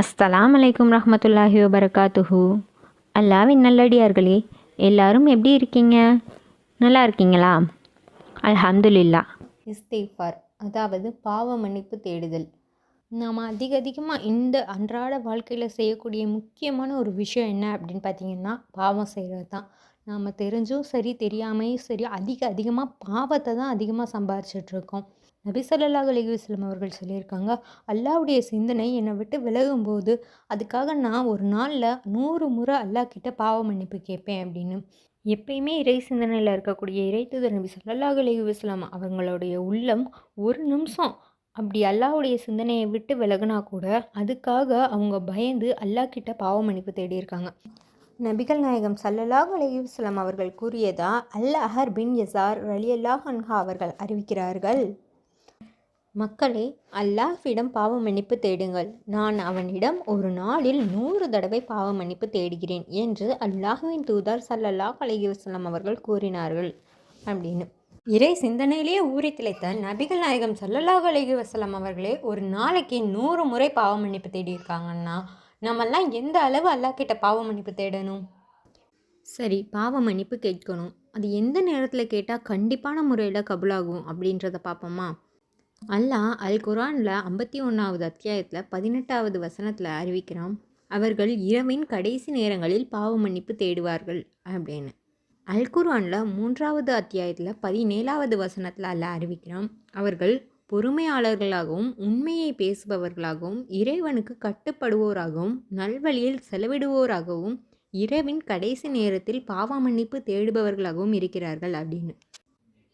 அஸ்ஸலாம் அலைக்கும் ரஹமத்துல்லாஹி வபரகாத்துஹு. அல்லாவின் நல்லடியார்களே எல்லாரும் எப்படி இருக்கீங்க? நல்லா இருக்கீங்களா? அல்ஹம்துலில்லா. இஸ்தேஃபார் அதாவது பாவ மன்னிப்பு தேடுதல். நாம் அதிக அதிகமாக இந்த அன்றாட வாழ்க்கையில் செய்யக்கூடிய முக்கியமான ஒரு விஷயம் என்ன அப்படின்னு பார்த்தீங்கன்னா பாவம் செய்கிறது தான். நாம் தெரிஞ்சும் சரி தெரியாமையும் சரி அதிக அதிகமாக பாவத்தை தான் அதிகமாக சம்பாரிச்சிட்ருக்கோம் நபி ஸல்லல்லாஹு அலைஹி அவர்கள் சொல்லியிருக்காங்க அல்லாவுடைய சிந்தனை என்னை விட்டு விலகும்போது அதுக்காக நான் ஒரு நாளில் நூறு முறை அல்லாஹ் கிட்ட பாவ மன்னிப்பு கேட்பேன் அப்படின்னு. எப்பயுமே இறை சிந்தனையில் இருக்கக்கூடிய இறை தூதர் நபி சொல்லாஹ் அலைஹி வஸல்லம் அவங்களுடைய உள்ளம் ஒரு நிமிஷம் அப்படி அல்லாவுடைய சிந்தனையை விட்டு விலகுனா கூட அதுக்காக அவங்க பயந்து அல்லாஹ் கிட்ட பாவ மன்னிப்பு தேடியிருக்காங்க. நபிகள் நாயகம் சல்லல்லாஹ் அலையுஸ்லாம் அவர்கள் கூறியதா அல் அஹர் பின் யசார் ரலியல்லாஹ் அன்ஹா அவர்கள் அறிவிக்கிறார்கள். மக்களே அல்லாஹ்விடம் பாவ மன்னிப்பு தேடுங்கள். நான் அவனிடம் ஒரு நாளில் நூறு தடவை பாவ மன்னிப்பு தேடுகிறேன் என்று அல்லாஹுவின் தூதர் சல்லல்லாஹ் அலைஹி அவர்கள் கூறினார்கள். அப்படின்னு. இறை சிந்தனையிலேயே ஊறி திளைத்த நபிகள் நாயகம் சல்லல்லாஹ் அலஹி வசலம் அவர்களே ஒரு நாளைக்கு நூறு முறை பாவ மன்னிப்பு தேடியிருக்காங்கன்னா நம்மெல்லாம் எந்த அளவு அல்லாஹ்கிட்ட பாவ மன்னிப்பு தேடணும்? சரி பாவ மன்னிப்பு கேட்கணும். அது எந்த நேரத்தில் கேட்டால் கண்டிப்பான முறையில் கபுலாகும் அப்படின்றத பார்ப்போமா? அல்லாஹ் அல் குரானில் ஐம்பத்தி ஒன்றாவது அத்தியாயத்தில் பதினெட்டாவது வசனத்தில் அறிவிக்கிறான் அவர்கள் இரவின் கடைசி நேரங்களில் பாவ மன்னிப்பு தேடுவார்கள் அப்படின்னு. அல் குரானில் மூன்றாவது அத்தியாயத்தில் பதினேழாவது வசனத்தில் அல்லாஹ் அறிவிக்கிறான் அவர்கள் பொறுமையாளர்களாகவும் உண்மையை பேசுபவர்களாகவும் இறைவனுக்கு கட்டுப்படுவோராகவும் நல்வழியில் செலவிடுவோராகவும் இரவின் கடைசி நேரத்தில் பாவ மன்னிப்பு தேடுபவர்களாகவும் இருக்கிறார்கள் அப்படின்னு.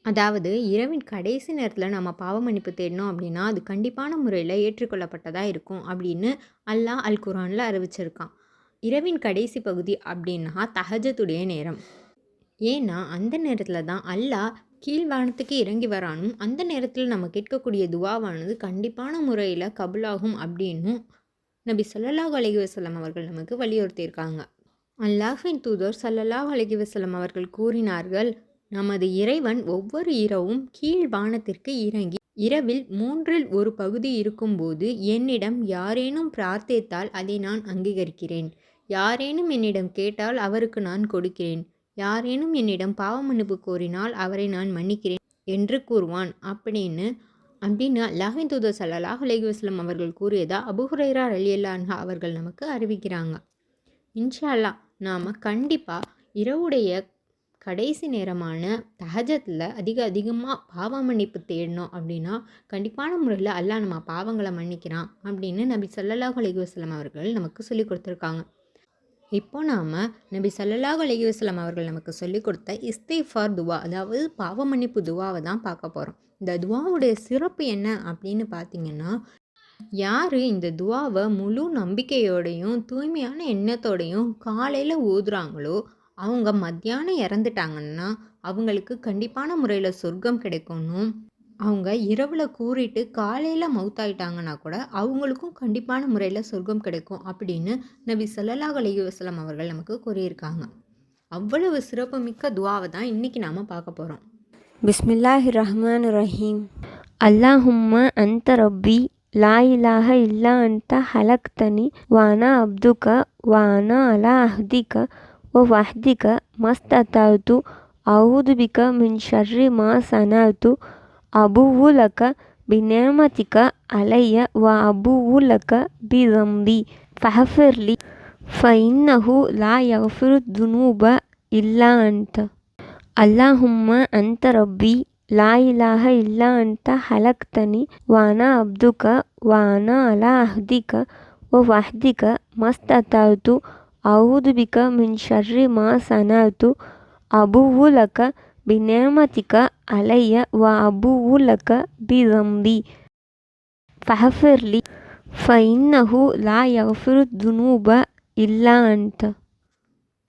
அதாவது இரவின் கடைசி நேரத்தில் நம்ம பாவ மன்னிப்பு தேடினோம் அப்படின்னா அது கண்டிப்பான முறையில் ஏற்றுக்கொள்ளப்பட்டதாக இருக்கும் அப்படின்னு அல்லாஹ் அல் குரானில் அறிவிச்சிருக்கான். இரவின் கடைசி பகுதி அப்படின்னா தஹஜத்துடைய நேரம். ஏன்னா அந்த நேரத்தில் தான் அல்லாஹ் கீழ்வானத்துக்கு இறங்கி வரானும் அந்த நேரத்தில் நம்ம கேட்கக்கூடிய துவாவானது கண்டிப்பான முறையில் கபுலாகும் அப்படின்னும் நபி சொல்லலாஹ் அலைஹி வசலம் அவர்கள் நமக்கு வலியுறுத்தியிருக்காங்க. அல்லாஹின் தூதர் சல்லல்லாஹ் அலைஹி வசலம் அவர்கள் கூறினார்கள் நமது இறைவன் ஒவ்வொரு இரவும் கீழ் வானத்திற்கு இறங்கி இரவில் மூன்றில் ஒரு பகுதி இருக்கும்போது என்னிடம் யாரேனும் பிரார்த்தித்தால் அதை நான் அங்கீகரிக்கிறேன். யாரேனும் என்னிடம் கேட்டால் அவருக்கு நான் கொடுக்கிறேன். யாரேனும் என்னிடம் பாவ மன்னிப்பு கோரினால் அவரை நான் மன்னிக்கிறேன் என்று கூறுவான். அப்படின்னு அப்படின்னு அல்லாஹின் தூதர் சல்லாஹ் அலைஹி அவர்கள் கூறியதா அபுஹுரைரா ரலியல்லா அன்ஹா அவர்கள் நமக்கு அறிவிக்கிறாங்க. இன்ஷா அல்லாஹ் நாம் கண்டிப்பாக இரவுடைய கடைசி நேரமான தஹஜத்தில் அதிக அதிகமாக பாவ மன்னிப்பு தேடினோம் அப்படின்னா கண்டிப்பான முறையில் அல்லா நம்ம பாவங்களை மன்னிக்கிறான் அப்படின்னு நபி ஸல்லல்லாஹு அலைஹி அவர்கள் நமக்கு சொல்லிக் கொடுத்துருக்காங்க. இப்போ நாம் நபி ஸல்லல்லாஹு அலைஹி அவர்கள் நமக்கு சொல்லிக் கொடுத்த இஸ்திஃபார் துவா அதாவது பாவ மன்னிப்பு துவாவை தான் பார்க்க போகிறோம் இந்த துவாவுடைய சிறப்பு என்ன அப்படின்னு பார்த்தீங்கன்னா யார் இந்த துவாவை முழு நம்பிக்கையோடையும் தூய்மையான எண்ணத்தோடையும் காலையில் ஊதுறாங்களோ அவங்க மத்தியானம் இறந்துட்டாங்கன்னா அவங்களுக்கு கண்டிப்பான முறையில் சொர்க்கம் கிடைக்கணும். அவங்க இரவில் கூறிட்டு காலையில் மவுத்தாயிட்டாங்கன்னா கூட அவங்களுக்கும் கண்டிப்பான முறையில் சொர்க்கம் கிடைக்கும் அப்படின்னு நபி ஸல்லல்லாஹு அலைஹி அவர்கள் நமக்கு கூறியிருக்காங்க. அவ்வளவு சிறப்புமிக்க துவாவை தான் இன்றைக்கி நாம் பார்க்க போகிறோம் பிஸ்மில்லாஹி ரஹ்மான் ரஹீம் அல்லாஹும்ம அந்த ரப்பி லா இலாஹ இல்லா அந்த ஹலக்தனி வானா அப்துக வானா அலா அஹ்திக ವಾಹ್ದಿಕ ಮಸ್ತ್ ಆತಾವ್ತು ಔದುಬಿಕ ಮಿನ್ ಶರ್ರಿ ಮಾ ಸನಾತು ಅಬುವುಲಕ, ಬಿನೆಮತಿಕ, ಅಲಯ್ಯ, ವ ಅಬುವುಲಕ, ಬಿದಂಬಿ. ಫಹಫಿರ್ಲಿ, ಫೈನ್ನಹು ಲಾ ಯಫಿರ್ ದುನೂಬ ಇಲ್ಲ ಅಂತ ಅಲ್ಲಾಹುಮ್ಮ ಅಂತ ರಬ್ಬಿ, ಲಾ ಇಲಾಹ ಇಲ್ಲ ಅಂತ ಹಲಕ್ತನಿ, ವಾನ ಅಬ್ದುಕ, ವಾನ ಅಲಾ ಅಹ್ದಿಕ ವಹ್ದಿಕ ವಾಹ್ದಿಕ ಮಸ್ತ್ ಅತಾವ್ತು அவுதுபிக்க மின் ஷர்ரி மா சனது அபுவு லக பிநேமதிக அலைய வ அபுவு லக பிதம்பி ஃபஹஃபிர்லி ஃபஇன்னஹு லா யஃபிரு துனூப இல்லா அன்த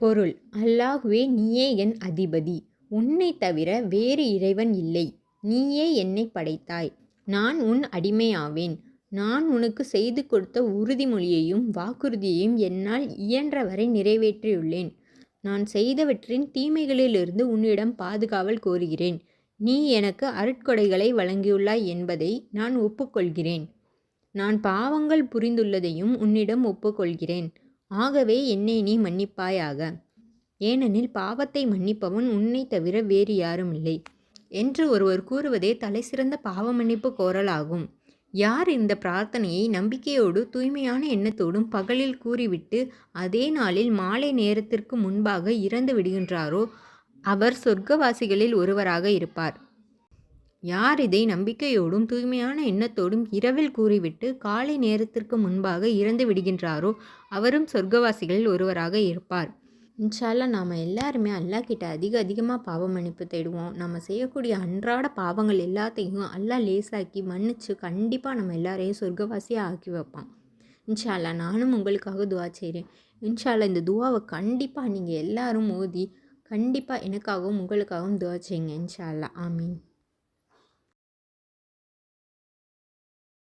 பொருள் அல்லாஹுவே நீயே என் அதிபதி உன்னை தவிர வேறு இறைவன் இல்லை. நீயே என்னை படைத்தாய் நான் உன் அடிமையாவேன் நான் உனக்கு செய்து கொடுத்த உறுதிமொழியையும் வாக்குறுதியையும் என்னால் இயன்றவரை நிறைவேற்றியுள்ளேன். நான் செய்தவற்றின் தீமைகளிலிருந்து உன்னிடம் பாதுகாவல் கோருகிறேன். நீ எனக்கு அருட்கொடைகளை வழங்கியுள்ளாய் என்பதை நான் ஒப்புக்கொள்கிறேன். நான் பாவங்கள் புரிந்துள்ளதையும் உன்னிடம் ஒப்புக்கொள்கிறேன். ஆகவே என்னை நீ மன்னிப்பாயாக. ஏனெனில் பாவத்தை மன்னிப்பவன் உன்னை தவிர வேறு யாரும் இல்லை என்று ஒருவர் கூறுவதே தலைசிறந்த பாவ மன்னிப்பு கோரலாகும். யார் இந்த பிரார்த்தனையை நம்பிக்கையோடு தூய்மையான எண்ணத்தோடும் பகலில் கூறிவிட்டு அதே நாளில் மாலை நேரத்திற்கு முன்பாக இறந்து விடுகின்றாரோ அவர் சொர்க்கவாசிகளில் ஒருவராக இருப்பார். யார் இதை நம்பிக்கையோடும் தூய்மையான எண்ணத்தோடும் இரவில் கூறிவிட்டு காலை நேரத்திற்கு முன்பாக இறந்து விடுகின்றாரோ அவரும் சொர்க்கவாசிகளில் ஒருவராக இருப்பார். இன்ஷால்லாம் நாம் எல்லாருமே அல்லாஹ் கிட்ட அதிக அதிகமாக பாவ மன்னிப்பு தேடுவோம். நம்ம செய்யக்கூடிய அன்றாட பாவங்கள் எல்லாத்தையும் அல்லா லேசாக்கி மன்னிச்சு கண்டிப்பாக நம்ம எல்லாரையும் சொர்க்கவாசியாக ஆக்கி வைப்பான். இன்ஷால்லா நானும் உங்களுக்காக துவா செய்கிறேன் இன்ஷால்லா இந்த துவாவை கண்டிப்பாக நீங்கள் எல்லோரும் ஓதி கண்டிப்பாக எனக்காகவும் உங்களுக்காகவும் துவா செய்யுங்க இன்ஷால்லா ஆமீன்.